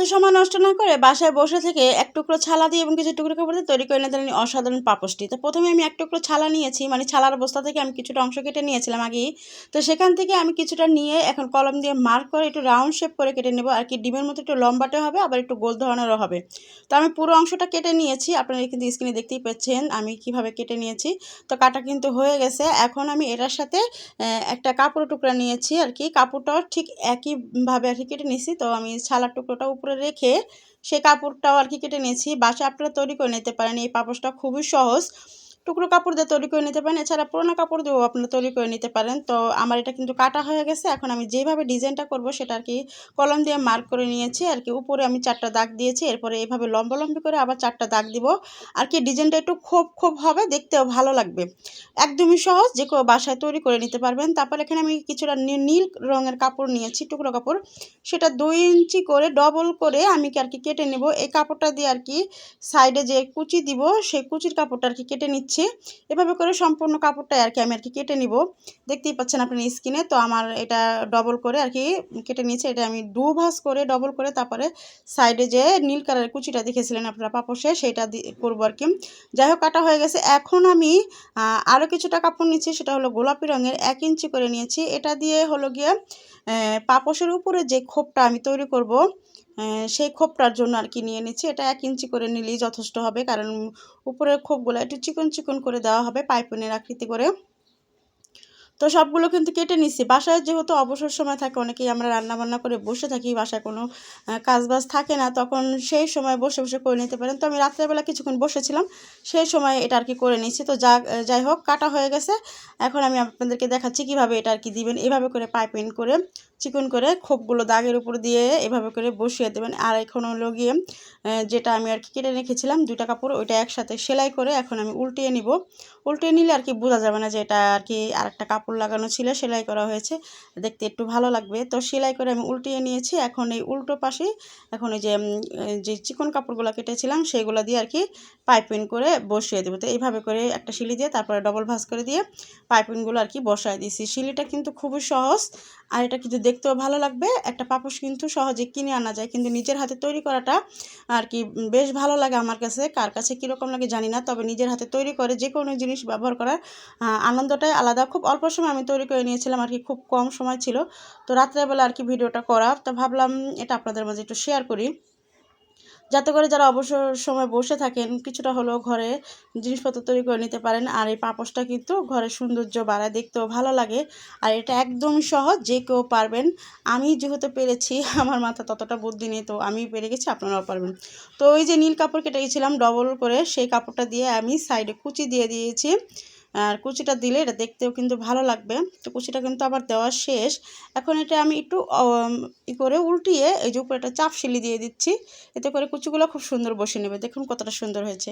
তো সময় নষ্ট না করে বাসায় বসে থেকে এক টুকরো ছালা দিয়ে এবং কিছু টুকরো কাপড় দিয়ে তৈরি করে নিতে অসাধারণ পাপোশটি তো প্রথমে আমি এক টুকরো ছালা নিয়েছি মানে ছালার বস্তা থেকে আমি কিছুটা অংশ কেটে নিয়েছিলাম আগেই। তো সেখান থেকে আমি কিছুটা নিয়ে এখন কলম দিয়ে মার্ক করে একটু রাউন্ড শেপ করে কেটে নেব। আর কি ডিমের মতো একটু লম্বাটে হবে, আবার একটু গোল ধরনেরও হবে। তো আমি পুরো অংশটা কেটে নিয়েছি। আপনারা কিন্তু স্ক্রিনে দেখতেই পাচ্ছেন আমি কীভাবে কেটে নিয়েছি। তো কাটা কিন্তু হয়ে গেছে। এখন আমি এটার সাথে একটা কাপড় টুকরা নিয়েছি আর কি। কাপড়টাও ঠিক একইভাবে আর কি কেটে নিয়েছি। তো আমি ছালার টুকরোটা উপরে রেখে সে কাপড়টাও আর কি কেটে নিয়েছি। বাসা আপনারা তৈরি করে নিতে পারেন। এই পাপোশটা খুবই সহজ। টুকরো কাপড় দিয়ে তৈরি করে নিতে পারেন। এছাড়া পুরোনো কাপড় দিয়েও আপনারা তৈরি করে নিতে পারেন। তো আমার এটা কিন্তু কাটা হয়ে গেছে। এখন আমি যেভাবে ডিজাইনটা করব সেটা আর কি কলম দিয়ে মার্ক করে নিয়েছি আর কি। উপরে আমি চারটা দাগ দিয়েছি। এরপরে এইভাবে লম্বালম্বি করে আবার চারটা দাগ দিব। আর কি ডিজাইনটা একটু খোপ খোপ হবে, দেখতেও ভালো লাগবে। একদমই সহজ, যে কেউ বাসায় তৈরি করে নিতে পারবেন। তারপর এখানে আমি কিছুটা নীল রঙের কাপড় নিয়েছি, টুকরো কাপড়। সেটা দুই ইঞ্চি করে ডবল করে আমি আর কি কেটে নেব। এই কাপড়টা দিয়ে আর কি সাইডে যে কুচি দিব, সেই কুচির কাপড়টা আর কি কেটে নিচ্ছি। নিচ্ছি এভাবে করে সম্পূর্ণ কাপড়টাই আর কি আমি আর কি কেটে নিব। দেখতেই পাচ্ছেন আপনার স্কিনে, তো আমার এটা ডবল করে আর কি কেটে নিয়েছে। এটা আমি দু ভাস করে ডবল করে তারপরে সাইডে যে নীল কালারের কুচিটা দেখেছিলেন আপনারা পাপসে, সেটা করব আর কি। যাই হোক, কাটা হয়ে গেছে। এখন আমি আরও কিছুটা কাপড় নিচ্ছি, সেটা হলো গোলাপি রঙের এক ইঞ্চি করে নিয়েছি। এটা দিয়ে হলো গিয়ে পাপসের উপরে যে খোপটা আমি তৈরি করব সেই খোপটার জন্য আর কি নিয়ে নিচ্ছি। এটা এক ইঞ্চি করে নিলেই যথেষ্ট হবে, কারণ উপরের খোপগুলো একটু চিকন চিকন করে দেওয়া হবে পাইপনের আকৃতি করে। তো সবগুলো কিন্তু কেটে নিচ্ছি বাসায় যেহেতু অবসর সময় থাকে, অনেকেই আমরা রান্না বান্না করে বসে থাকি, বাসায় কোনো কাজবাজ থাকে না, তখন সেই সময় বসে বসে করে নিতে পারেন। তো আমি রাত্রেবেলা কিছুক্ষণ বসেছিলাম, সেই সময় এটা আর কি করে নিচ্ছি তো যা, যাই হোক, কাটা হয়ে গেছে। এখন আমি আপনাদেরকে দেখাচ্ছি কীভাবে এটা আর কি দিবেন। এভাবে করে পাইপিং করে, চিকন করে খোপগুলো দাগের উপর দিয়ে এভাবে করে বসিয়ে দেবেন। আর এখন হলো গিয়ে যেটা আমি আর কি কেটে রেখেছিলাম দুটা কাপড়, ওইটা একসাথে সেলাই করে এখন আমি উল্টিয়ে নিব। উল্টিয়ে নিলে আর কি বোঝা যাবে না যে এটা আর কি আরেকটা কাপড় লাগানো ছিল, সেলাই করা হয়েছে। দেখতে একটু ভালো লাগবে। তো সেলাই করে আমি উল্টিয়ে নিয়েছি। এখন এই উল্টো পাশে, এখন ওই যে যে চিকন কাপড়গুলো কেটেছিলাম, সেগুলো দিয়ে আর কি পাইপিং করে বসিয়ে দেবো। তো এইভাবে করে একটা শিলি দিয়ে তারপরে ডবল ভাস করে দিয়ে পাইপিংগুলো আর কি বসায় দিয়েছি। শিলিটা কিন্তু খুবই সহজ, আর এটা কিন্তু দেখতেও ভালো লাগবে। একটা পাপোশ কিন্তু সহজে কিনে আনা যায়, কিন্তু নিজের হাতে তৈরি করাটা আর কি বেশ ভালো লাগে আমার কাছে। কার কাছে কীরকম লাগে জানি না, তবে নিজের হাতে তৈরি করে যে কোনো জিনিস ব্যবহার করার আনন্দটাই আলাদা। খুব অল্প সময় আমি তৈরি করে নিয়েছিলাম আর কি, খুব কম সময় ছিল। তো রাত্রেবেলা আর কি ভিডিওটা করা। তো ভাবলাম এটা আপনাদের মাঝে একটু শেয়ার করি। যাতে করে যারা অবসর সময় বসে থাকেন, কিছুটা হলেও ঘরে জিনিসপত্র তৈরি করে নিতে পারেন। আর এই পাপোশটা কিন্তু ঘরের সৌন্দর্য বাড়ায়, দেখতেও ভালো লাগে। আর এটা একদমই সহজ, যে কেউ পারবেন। আমি যেহেতু পেরেছি, আমার মাথা ততটা বুদ্ধি নেই, তো আমি পেরে গেছি, আপনারাও পারবেন। তো ওই যে নীল কাপড় কেটে গেছিলাম ডবল করে, সেই কাপড়টা দিয়ে আমি সাইডে কুচি দিয়ে দিয়েছি। আর কুচিটা দিলে এটা দেখতেও কিন্তু ভালো লাগবে। তো কুচিটা কিন্তু আবার দেওয়া শেষ। এখন এটা আমি একটু ই করে উল্টিয়ে এই যে উপরে একটা চাপ সিলি দিয়ে দিচ্ছি। এতে করে কুচিগুলো খুব সুন্দর বসে নেবে। দেখুন কতটা সুন্দর হয়েছে।